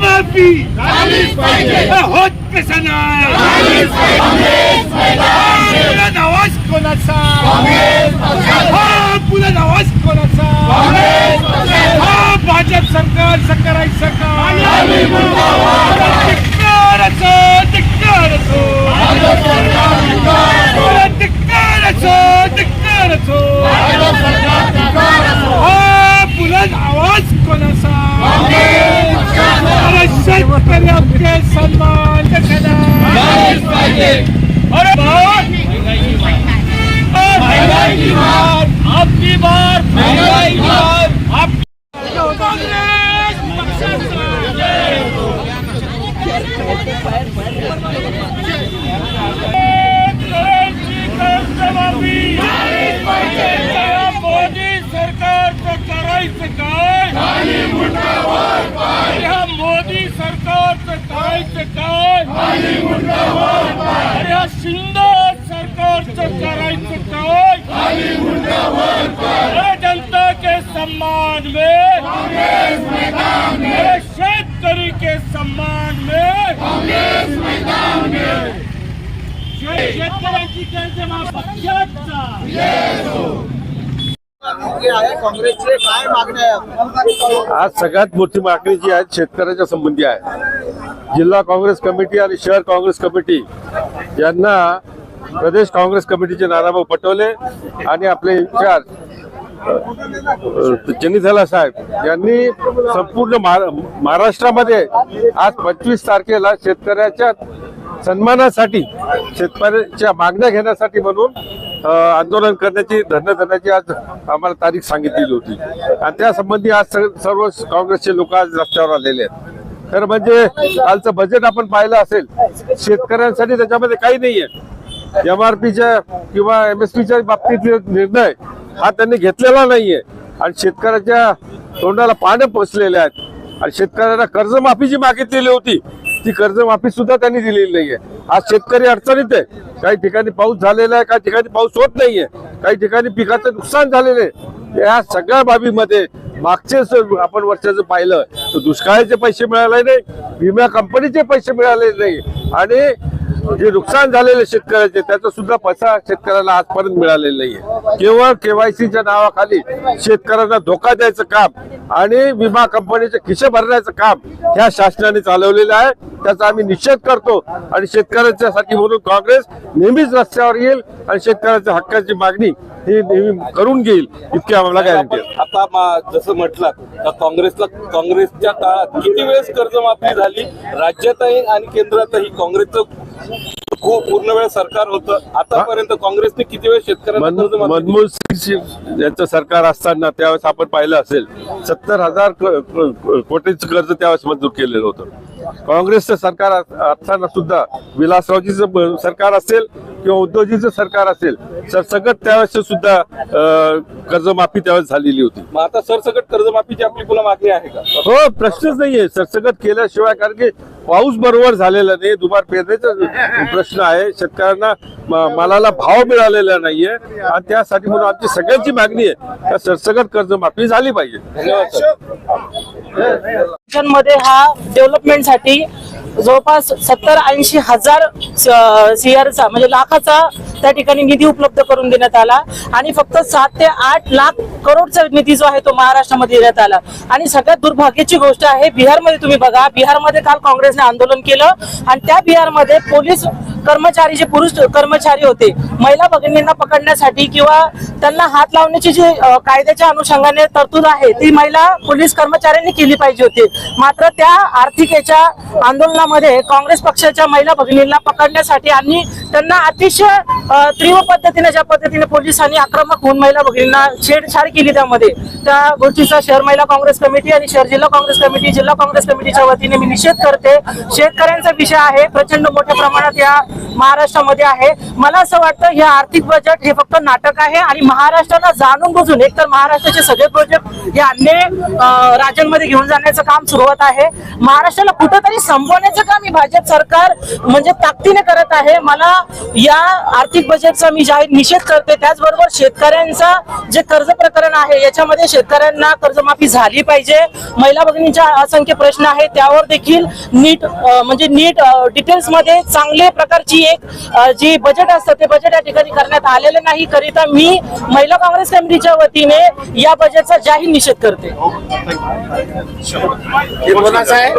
माफी होत कसा नाही कोणाचा? हा भाजप सरकार सकाराई सरकार. धिक्काराचं. हा बुलंद आवाज कोणाचा? अरे शेतकऱ्यांचे सन्मान कशाला? अरे भाऊ महंगाई की मार. आपकी मार महंगाई की मार. आप काँग्रेस पक्षाचा. शिंदे सरकारचं करायचं काय जनता के सम्मान में शेतकरी के सम्मान में। आज सगळ्यात मोठी मागणी जी आहे, शेतकऱ्याच्या संबंधी आहे. जिल्हा काँग्रेस कमिटी आणि शहर काँग्रेस कमिटी यांना प्रदेश काँग्रेस कमिटीचे नानाभाऊ पटोले आणि आपले इन्चार्ज चनिथला साहेब यांनी संपूर्ण महाराष्ट्रामध्ये आज पंचवीस तारखेला शेतकऱ्याच्या सन्मानासाठी शेतकऱ्याच्या मागण्या घेण्यासाठी म्हणून आंदोलन करण्याची धरणं धरण्याची आज आम्हाला तारीख सांगितलेली होती. आणि त्यासंबंधी आज सर्व काँग्रेसचे लोक आज रस्त्यावर आलेले आहेत. तर म्हणजे कालचं बजेट आपण पाहिलं असेल शेतकऱ्यांसाठी त्याच्यामध्ये काही नाहीये. एम आर पीच्या किंवा एम एस पीच्या बाबतीतले निर्णय हा त्यांनी घेतलेला नाहीये. आणि शेतकऱ्याच्या तोंडाला पानं पोचलेले आहेत. आणि शेतकऱ्यांना कर्जमाफी जी मागितलेली होती ती कर्जमाफी सुद्धा त्यांनी दिलेली नाहीये. आज शेतकरी अडचणीत आहे. काही ठिकाणी पाऊस झालेला आहे काही ठिकाणी पाऊस होत नाहीये. काही ठिकाणी पिकाचं नुकसान झालेलं आहे. या सगळ्या बाबीमध्ये मागचे आपण वर्षाचं पाहिलं तर दुष्काळाचे पैसे मिळाले नाही विमा कंपनीचे पैसे मिळाले नाही. आणि जे नुकसान झालेले शेतकऱ्याचे त्याचा सुद्धा पैसा शेतकऱ्याला आजपर्यंत मिळालेला नाहीये. केवळ केवायसीच्या नावाखाली शेतकऱ्यांना धोका द्यायचं काम आणि विमा कंपनीचे खिसे भरण्याचं काम ह्या शासनाने चालवलेलं आहे. त्याचा आम्ही निषेध करतो आणि शेतकऱ्यांच्यासाठी म्हणून काँग्रेस नेहमीच रस्त्यावर येईल आणि शेतकऱ्याच्या हक्काची मागणी ही नेहमी करून घेईल. इतकी आम्हाला गॅरंटी आता जसं म्हटलं तर काँग्रेसला काँग्रेसच्या काळात किती वेळेस कर्जमाफी झाली? राज्यातही आणि केंद्रातही काँग्रेसचं खूप पूर्ण वेळ सरकार होतं. आतापर्यंत काँग्रेसने किती वेळ शेतकऱ्यांना? मनमोहन सिंग यांचं सरकार असताना त्यावेळेस आपण पाहिलं असेल सत्तर हजार कोटीचं कर्ज त्यावेळेस मंजूर केलेलं होतं. काँग्रेसचं सरकार अस- असताना सुद्धा विलासरावजीचं सरकार असेल किंवा उद्धवजीचं सरकार असेल सरसगट त्यावेळेस सुद्धा कर्जमाफी त्यावेळेस झालेली होती. मग आता सरसकट कर्जमाफीची आपली पुन्हा मागणी आहे का? हो प्रश्नच नाहीये. सरसगट केल्याशिवाय कारण की पाऊस बरोबर झालेला नाही दुबार पेरणीचा प्रश्न आहे. शेतकऱ्यांना मालाला भाव मिळालेला नाहीये. आणि त्यासाठी म्हणून आमची सगळ्यांची मागणी आहे. सरसकट कर्ज माफी झाली पाहिजे. मध्ये हा डेव्हलपमेंटसाठी जवळपास सत्तर ऐंशी हजार सीआरचा म्हणजे लाखाचा त्या ठिकाणी निधी उपलब्ध करून देण्यात आला. आणि फक्त सात ते आठ लाख करोडचा निधी जो आहे तो महाराष्ट्रामध्ये देण्यात आला. आणि सगळ्यात दुर्भाग्याची गोष्ट आहे बिहारमध्ये तुम्ही बघा बिहारमध्ये काल काँग्रेसने आंदोलन केलं. आणि त्या बिहारमध्ये पोलीस कर्मचारी जे पुरुष कर्मचारी होते महिला भगिनींना पकडण्यासाठी किंवा त्यांना हात लावण्याची जी कायद्याच्या अनुषंगाने तरतूद आहे ती महिला पोलीस कर्मचाऱ्यांनी केली पाहिजे होती. मात्र त्या आर्थिकेच्या आंदोलनामध्ये काँग्रेस पक्षाच्या महिला भगिनींना पकडण्यासाठी आणि त्यांना अतिशय तीव्र पद्धतीने ज्या पद्धतीने पोलिसांनी आक्रमक होऊन महिला भगिनींना छेडछाड केली त्यामध्ये. त्या गोष्टीचा शहर महिला काँग्रेस कमिटी आणि शहर जिल्हा काँग्रेस कमिटी जिल्हा काँग्रेस कमिटीच्या वतीने मी निषेध करते. शेतकऱ्यांचा विषय आहे प्रचंड मोठ्या प्रमाणात या महाराष्ट्रामध्ये आहे. मला असं वाटतं हे आर्थिक बजेट हे फक्त नाटक आहे आणि महाराष्ट्राला जाणून बुजून एकतर महाराष्ट्राचे सगळे प्रोजेक्ट हे अन्य राज्यांमध्ये घेऊन जाण्याचं काम सुरुवात आहे. महाराष्ट्राला कुठंतरी संपवण्याचं काम ही भाजप सरकार म्हणजे ताकदीने करत आहे. मला या आर्थिक बजेटचा मी जाहीर निषेध करते. त्याचबरोबर शेतकऱ्यांचा जे कर्ज प्रकरण आहे याच्यामध्ये शेतकऱ्यांना कर्जमाफी झाली पाहिजे. महिला भगिनींच्या असंख्य प्रश्न आहेत. त्यावर देखील नीट म्हणजे नीट डिटेल्समध्ये चांगले प्रकारची एक जी बजेट असतं ते बजेट या ठिकाणी करण्यात आलेलं नाही. करिता मी महिला काँग्रेस कमिटीच्या वतीने या बजेटचा जाहीर निषेध करते. आहे